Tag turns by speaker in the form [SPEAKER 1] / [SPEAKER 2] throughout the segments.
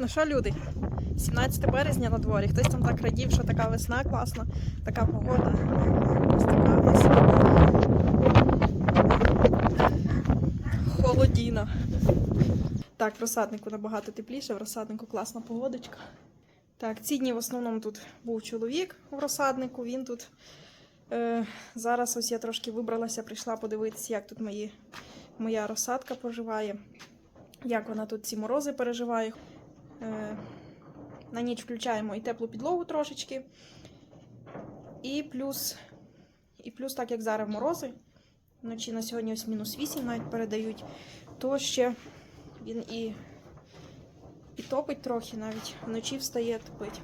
[SPEAKER 1] Ну що, люди? 17 березня на дворі. Хтось там так радів, що така весна класна, така погода. Ось така в нас холодіна. Так, в розсаднику набагато тепліше, в розсаднику класна погодочка. Так, ці дні в основному тут був чоловік в розсаднику, він тут. Е, зараз ось я трошки вибралася, прийшла подивитися, як тут мої, моя розсадка поживає, як вона тут ці морози переживає. Е, на ніч включаємо і теплу підлогу трошечки. І плюс, і плюс, так як зараз морози, вночі на сьогодні ось мінус 8 навіть передають, то ще він і, і топить трохи навіть, вночі встає топить.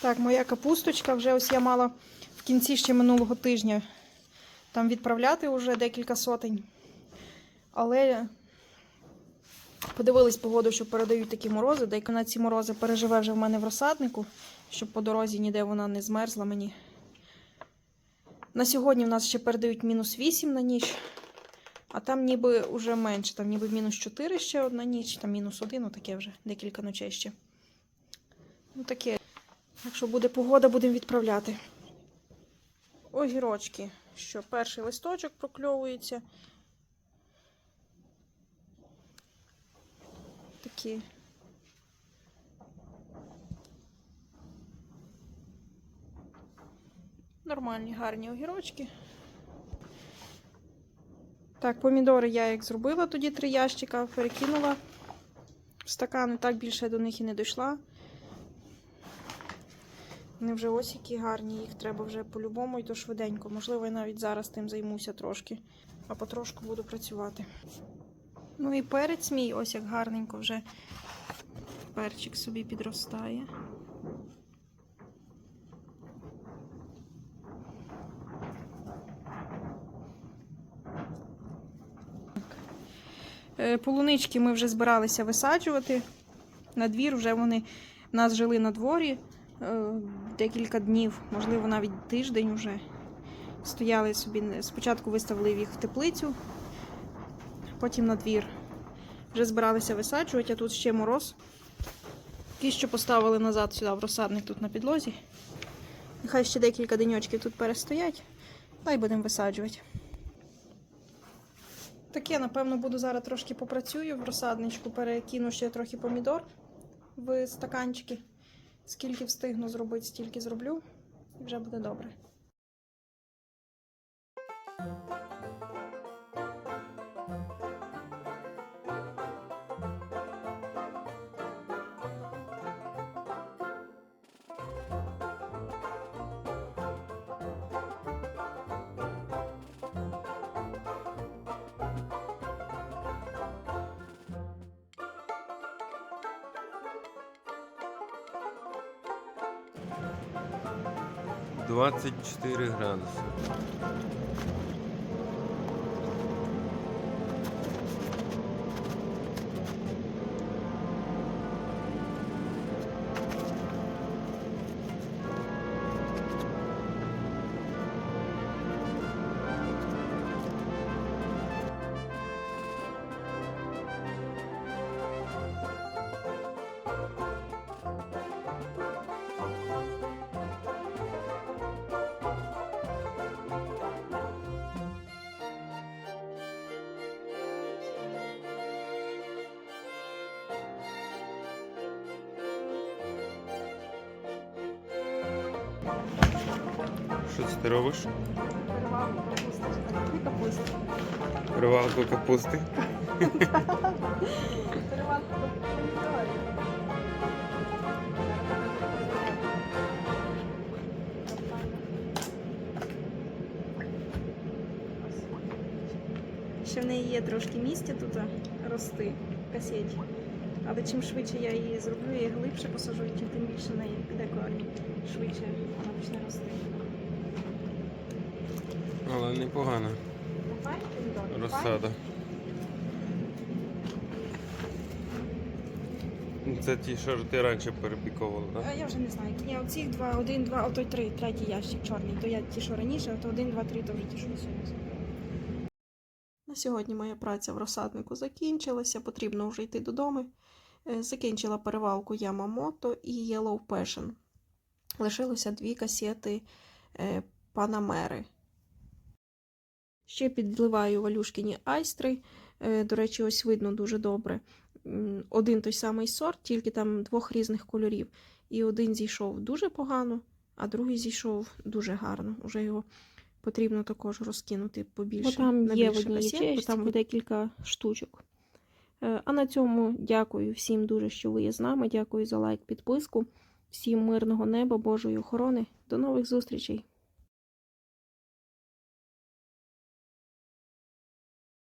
[SPEAKER 1] Так, моя капусточка вже ось я мала в кінці ще минулого тижня там відправляти вже декілька сотень. Але подивились погоду, що передають такі морози. Деяка на ці морози переживе вже в мене в розсаднику, щоб по дорозі ніде вона не змерзла мені. На сьогодні в нас ще передають мінус 8 на ніч, а там ніби вже менше, там ніби мінус 4 ще одна ніч, там мінус 1, ну таке вже декілька ночей ще. Ну таке. Якщо буде погода, будемо відправляти. Огірочки, що перший листочок прокльовується. Такі. Нормальні, гарні огірочки. Так, помідори я як зробила тоді три ящика, перекинула в стакани, так більше до них і не дійшла. Вони вже ось які гарні, їх треба вже по-любому і то швиденько. Можливо, я навіть зараз тим займуся трошки, а потрошку буду працювати. Ну і перець мій, ось як гарненько вже перчик собі підростає. Е, Полунички ми вже збиралися висаджувати. На двір вже вони в нас жили на дворі е, декілька днів, можливо, навіть тиждень вже. Стояли собі, спочатку виставили їх в теплицю, потім на двір. Вже збиралися висаджувати, а тут ще мороз. Ті, що поставили назад сюди в розсадник тут на підлозі. Нехай ще декілька деньочків тут перестоять, та й будемо висаджувати. Таке, напевно, буду зараз трошки попрацюю в розсадничку, перекину ще трохи помідор в стаканчики. Скільки встигну зробити, стільки зроблю, і вже буде добре.
[SPEAKER 2] Двадцять чотири градуси. Що це ти робиш?
[SPEAKER 1] Перевалку капусти. капусти.
[SPEAKER 2] Привалку капусти.
[SPEAKER 1] Перевалку помідорів. Ще в неї є трошки місця тут рости в касеті. Але чим швидше я її зроблю, я її глибше посажу, тим тим більше в неї піде корінь. Швидше вона почне рости.
[SPEAKER 2] Але непогано.
[SPEAKER 1] Файні?
[SPEAKER 2] Розсада. Це ті, що ти раніше перепіковувала, так?
[SPEAKER 1] Я вже не знаю. Ні, оці два, один, два, отой три, третій ящик чорний. То я ті, що раніше, а то один, два, три, то вже ті, що сьогодні. На сьогодні моя праця в розсаднику закінчилася, потрібно вже йти додому. Е, Закінчила перевалку Yamamoto і Yellow Passion. Лишилося дві касети е, Панамери. Ще підливаю валюшкіні айстри. Е, До речі, ось видно дуже добре. Один той самий сорт, тільки там двох різних кольорів. І один зійшов дуже погано, а другий зійшов дуже гарно. Уже його потрібно також розкинути побільше.
[SPEAKER 3] Бо там
[SPEAKER 1] на
[SPEAKER 3] є в одній
[SPEAKER 1] бо
[SPEAKER 3] ячейці
[SPEAKER 1] там
[SPEAKER 3] по декілька штучок. Е, А на цьому дякую всім дуже, що ви є з нами. Дякую за лайк, підписку. Всім мирного неба, Божої охорони. До нових зустрічей!